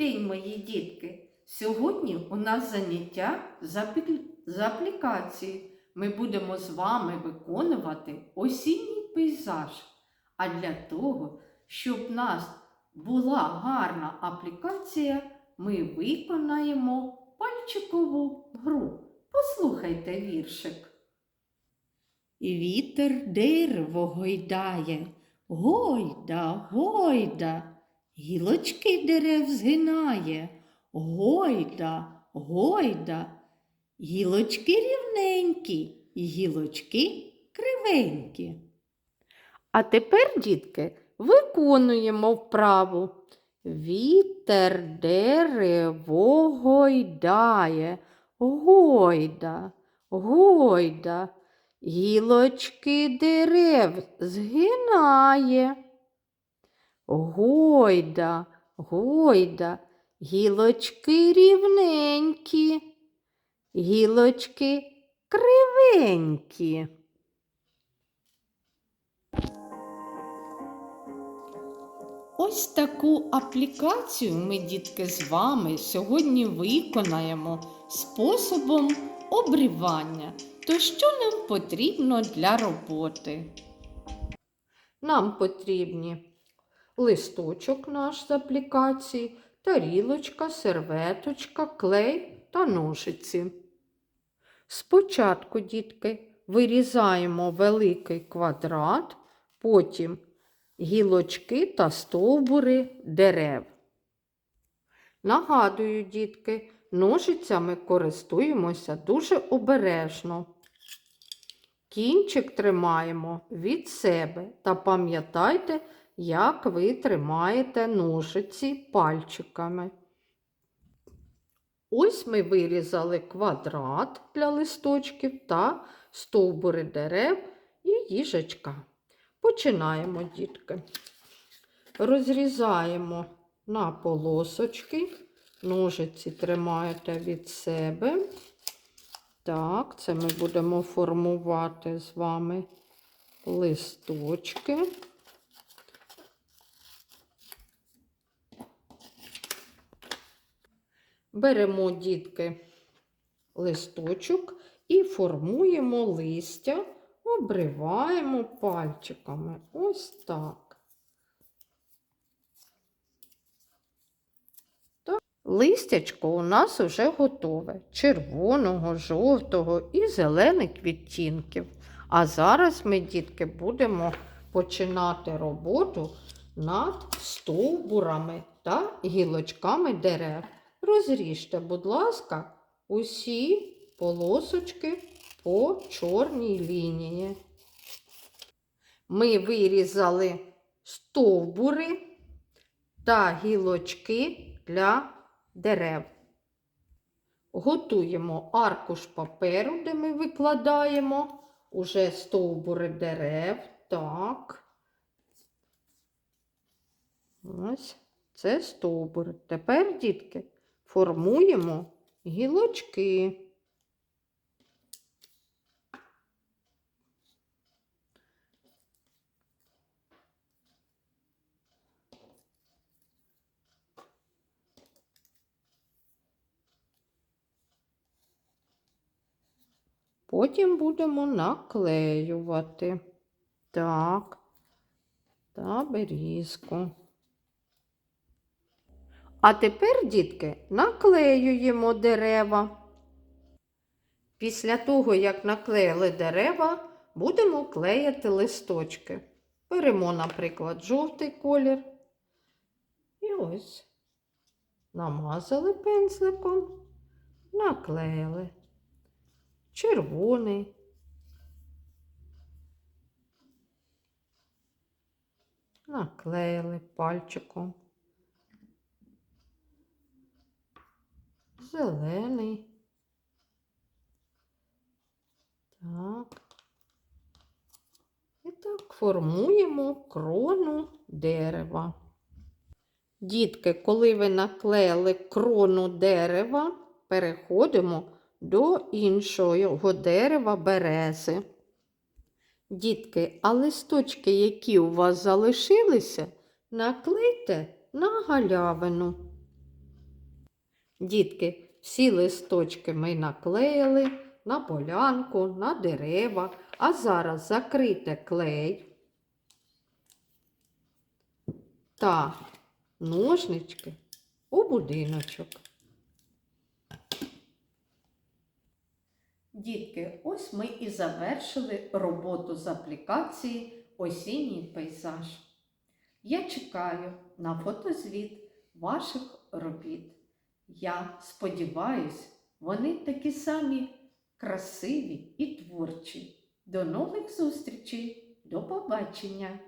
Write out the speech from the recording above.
день, мої дітки! Сьогодні у нас заняття з аплікації. Ми будемо з вами виконувати осінній пейзаж. А для того, щоб в нас була гарна аплікація, ми виконаємо пальчикову гру. Послухайте віршик. Вітер дерево гойдає, гойда, гойда, гілочки дерев згинає, гойда, гойда, гілочки рівненькі, гілочки кривенькі. А тепер, дітки, виконуємо вправу. Вітер дерево гойдає, гойда, гойда, гілочки дерев згинає. Гойда, гойда, гілочки рівненькі, гілочки кривенькі. Ось таку аплікацію ми, дітки, з вами сьогодні виконаємо способом обрівання. То що нам потрібно для роботи? Нам потрібні листочок наш з аплікації, тарілочка, серветочка, клей та ножиці. Спочатку, дітки, вирізаємо великий квадрат, потім гілочки та стовбури дерев. Нагадую, дітки, ножицями користуємося дуже обережно. Кінчик тримаємо від себе та пам'ятайте, як ви тримаєте ножиці пальчиками. Ось ми вирізали квадрат для листочків та стовбури дерев і їжачка. Починаємо, дітки. Розрізаємо на полосочки, ножиці тримаєте від себе. Так, це ми будемо формувати з вами листочки. Беремо, дітки, листочок і формуємо листя, обриваємо пальчиками. Ось так. Так. Листячко у нас вже готове червоного, жовтого і зелених відтінків. А зараз ми, дітки, будемо починати роботу над стовбурами та гілочками дерев. Розріжте, будь ласка, усі полосочки по чорній лінії. Ми вирізали стовбури та гілочки для дерев. Готуємо аркуш паперу, де ми викладаємо уже стовбури дерев. Так. Ось це стовбур. Тепер, дітки, формуємо гілочки. Потім будемо наклеювати. Так, та берізку. А тепер, дітки, наклеюємо дерева. Після того, як наклеїли дерева, будемо клеїти листочки. Беремо, наприклад, жовтий колір. І ось намазали пензликом, наклеїли. Червоний. Наклеїли пальчиком. Зелений. Так. І так формуємо крону дерева. Дітки, коли ви наклеїли крону дерева, переходимо до іншого дерева берези. Дітки, а листочки, які у вас залишилися, наклейте на галявину. Дітки, всі листочки ми наклеїли на полянку, на дерева, а зараз закрите клей та ножнички у будиночок. Дітки, ось ми і завершили роботу з аплікації Осінній пейзаж. Я чекаю на фотозвіт ваших робіт. Я сподіваюсь, вони такі самі красиві і творчі. До нових зустрічей! До побачення!